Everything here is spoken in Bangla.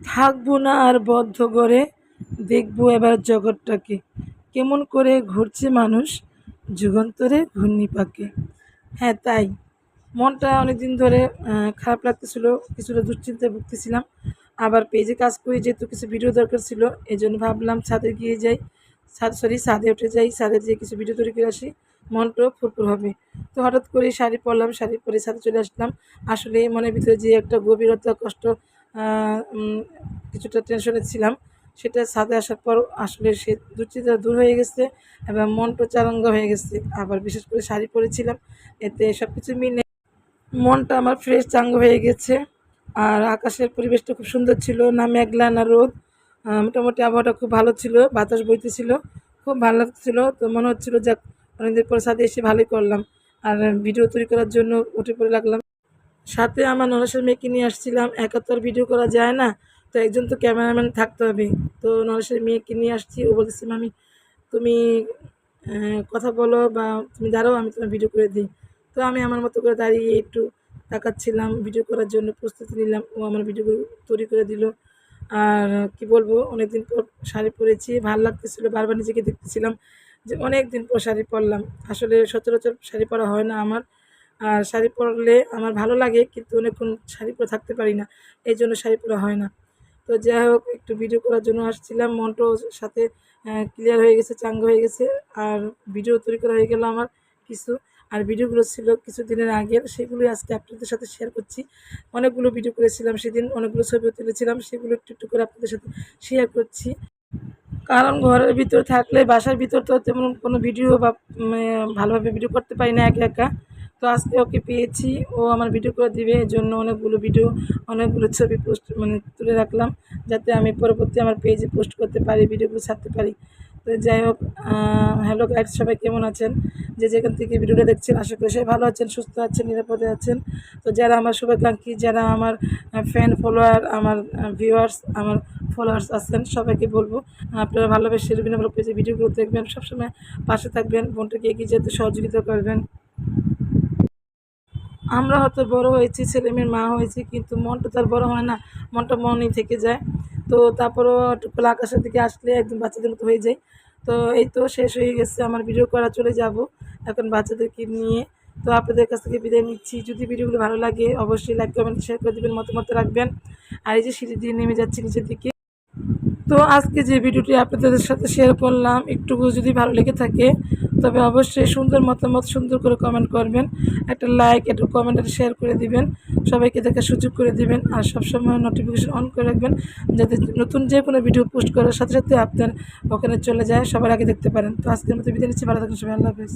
থাকব না আর বদ্ধ করে দেখব এবার জগৎটাকে। কেমন করে ঘুরছে মানুষ যুগান্তরে ঘূর্ণি পাকে হ্যাঁ তাই। মনটা অনেক দিন ধরে খারাপ লাগতেছিল, কিছুটা দুশ্চিন্তায় ভুগতেছিলাম। আবার পেজে কাজ করি যেহেতু কিছু ভিডিও দরকার ছিল এই জন্য ভাবলাম ছাদে গিয়ে যাই। ছাদ সরি ছাদে উঠে যাই। ছাদে যেয়ে কিছু ভিডিও তৈরি করে আসি। মনটাও ফুরফুর হবে। তো হঠাৎ করে শাড়ি পরলাম, শাড়ি পরে ছাদে চলে আসলাম। আসলে মনের ভিতরে যে একটা গভীরতা, কষ্ট কিছুটা টেনশনে ছিলাম। সেটা ছাদে আসার পর আসলে সে দুশ্চিন্তা দূর হয়ে গেছে এবং মনটা চারঙ্গা হয়ে গেছে। আবার বিশেষ করে শাড়ি পরেছিলাম, এতে সব কিছু মিলে মনটা আমার ফ্রেশ চাঙ্গ হয়ে গেছে। আর আকাশের পরিবেশটা খুব সুন্দর ছিল, না মেঘলা, না রোদ। মোটামুটি আবহাওয়াটা খুব ভালো ছিল, বাতাস বইতেছিল খুব ভালো লাগছিল তো মনে হচ্ছিল, যাক, অনেকদিন পর সাথে এসে ভালোই করলাম। আর ভিডিও তৈরি করার জন্য উঠে পড়ে লাগলাম। সাথে আমার নরেশের মেয়েকে নিয়ে আসছিলাম, একা তো আর ভিডিও করা যায় না, তো একজন তো ক্যামেরাম্যান থাকতে হবে। তো নরেশের মেয়েকে নিয়ে আসছি, ও বলতেছে, মামি, তুমি কথা বলো বা তুমি দাঁড়াও, আমি তোমার ভিডিও করে দিই। তো আমি আমার মতো করে দাঁড়িয়ে একটু তাকাচ্ছিলাম ভিডিও করার জন্য প্রস্তুতি নিলাম, ও আমার ভিডিও তৈরি করে দিল। আর কি বলব অনেক দিন পর শাড়ি পরেছি, ভালো লাগতেছিলো, বারবার নিজেকে দেখতেছিলাম যে অনেক দিন পর শাড়ি পরলাম। আসলে সচরাচর শাড়ি পরা হয় না আমার আর শাড়ি পরলে আমার ভালো লাগে, কিন্তু অনেকক্ষণ শাড়ি পরে থাকতে পারি না এই জন্য শাড়ি পরা হয় না। তো যাই হোক, একটু ভিডিও করার জন্য আসছিলাম মনটাও সাথে ক্লিয়ার হয়ে গেছে, চাঙ্গ হয়ে গেছে, আর ভিডিও তৈরি করা হয়ে গেল আমার কিছু। আর ভিডিওগুলো ছিল কিছু দিনের আগের, সেগুলোই আজকে আপনাদের সাথে শেয়ার করছি। অনেকগুলো ভিডিও করেছিলাম সেদিন, অনেকগুলো ছবিও তুলেছিলাম, সেগুলো একটু একটু করে আপনাদের সাথে শেয়ার করছি। কারণ ঘরের ভিতর থাকলে, বাসার ভিতর তো তেমন কোনো ভিডিও বা ভালোভাবে ভিডিও করতে পারি না একা একা। তো আজকে ওকে পেয়েছি। ও আমার ভিডিও করে দিবে, এর জন্য অনেকগুলো ভিডিও অনেকগুলো ছবি পোস্ট মানে তুলে রাখলাম, যাতে আমি পরবর্তী আমার পেজে পোস্ট করতে পারি ভিডিওগুলো ছাড়তে পারি। তো যাই হোক হ্যালো গাইড সবাই কেমন আছেন? যে যেখান থেকে ভিডিওটা দেখছেন, আশা করি সবাই ভালো আছেন, সুস্থ আছেন, নিরাপদে আছেন। তো যারা আমার শুভাকাঙ্ক্ষী, যারা আমার ফ্যান ফলোয়ার আমার ভিউয়ার্স আমার ফলোয়ার্স আছেন, সবাইকে বলব আপনারা ভালোভাবে ভালোবেসে রবীন্দ্র পেজে ভিডিওগুলো দেখবেন, সবসময় পাশে থাকবেন, বোনটাকে এগিয়ে যেতে সহযোগিতা করবেন। আমরা হয়তো বড় হয়েছি ছেলে মেয়ের মা হয়েছি, কিন্তু মনটা তার বড় হয় না। মনটা মনেই থেকে যায়। তো তারপরও খোলা আকাশের দিকে আসলে একদম বাচ্চাদের মতো হয়ে যায় তো এই তো শেষ হয়ে গেছে, আমার ভিডিও করা, চলে যাব এখন বাচ্চাদেরকে নিয়ে। তো আপনাদের কাছ থেকে বিদায় নিচ্ছি। যদি ভিডিওগুলো ভালো লাগে, অবশ্যই লাইক কমেন্ট শেয়ার করে দেবেন, মতামত রাখবেন। আর এই যে সিঁড়ি দিয়ে নেমে যাচ্ছি নিচের দিকে। তো আজকে যে ভিডিওটি আপনাদের সাথে শেয়ার করলাম একটু যদি ভালো লেগে থাকে তবে অবশ্যই সুন্দর মতামত সুন্দর করে কমেন্ট করবেন। একটা লাইক একটু কমেন্ট একটা শেয়ার করে দিবেন। সবাইকে দেখে সুযোগ করে দিবেন। আর সবসময় নোটিফিকেশন অন করে রাখবেন। যাতে নতুন যে কোনো ভিডিও পোস্ট করার সাথে সাথে আপনার ওখানে চলে যায়। সবার আগে দেখতে পারেন। তো আজকের মতো বিদায় নিচ্ছি। ভালো থাকুন সবাই। আল্লাহ হাফেজ।